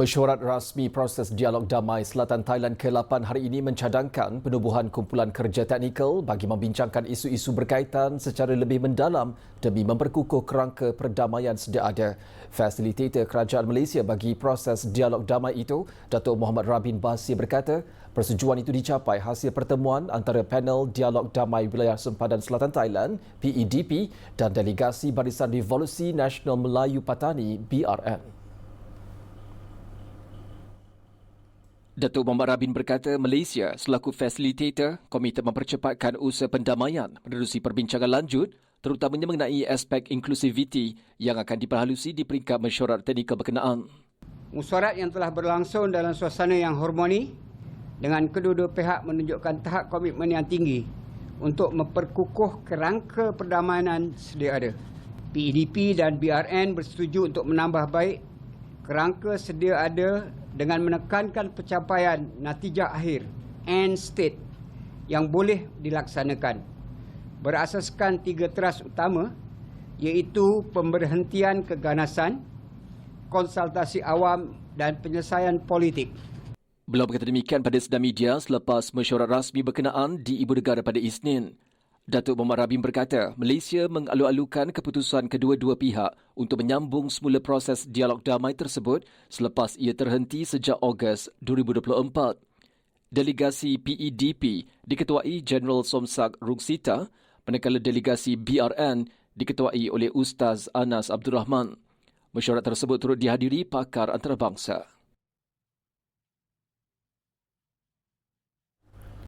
Mesyuarat rasmi proses dialog damai Selatan Thailand ke-8 hari ini mencadangkan penubuhan kumpulan kerja teknikal bagi membincangkan isu-isu berkaitan secara lebih mendalam demi memperkukuh kerangka perdamaian sedia ada. Fasilitator Kerajaan Malaysia bagi proses dialog damai itu, Datuk Muhammad Rabin Basir berkata, persetujuan itu dicapai hasil pertemuan antara panel dialog damai wilayah sempadan Selatan Thailand, PEDP dan delegasi Barisan Revolusi Nasional Melayu Patani, BRN. Datuk Muhammad Rabin berkata Malaysia selaku fasilitator komite mempercepatkan usaha pendamaian menerusi perbincangan lanjut terutamanya mengenai aspek inklusiviti yang akan diperhalusi di peringkat mesyuarat teknikal berkenaan. Musyawarat yang telah berlangsung dalam suasana yang harmoni dengan kedua-dua pihak menunjukkan tahap komitmen yang tinggi untuk memperkukuh kerangka perdamaian sedia ada. PEDP dan BRN bersetuju untuk menambah baik kerangka sedia ada dengan menekankan pencapaian natijah akhir end state yang boleh dilaksanakan berasaskan tiga teras utama iaitu pemberhentian keganasan, konsultasi awam dan penyelesaian politik. Beliau berkata demikian pada sedang media selepas mesyuarat rasmi berkenaan di Ibu Negara pada Isnin. Datuk Muhammad Rabin berkata, Malaysia mengalu-alukan keputusan kedua-dua pihak untuk menyambung semula proses dialog damai tersebut selepas ia terhenti sejak Ogos 2024. Delegasi PEDP diketuai General Somsak Rungsita, manakala delegasi BRN diketuai oleh Ustaz Anas Abdul Rahman. Mesyuarat tersebut turut dihadiri pakar antarabangsa.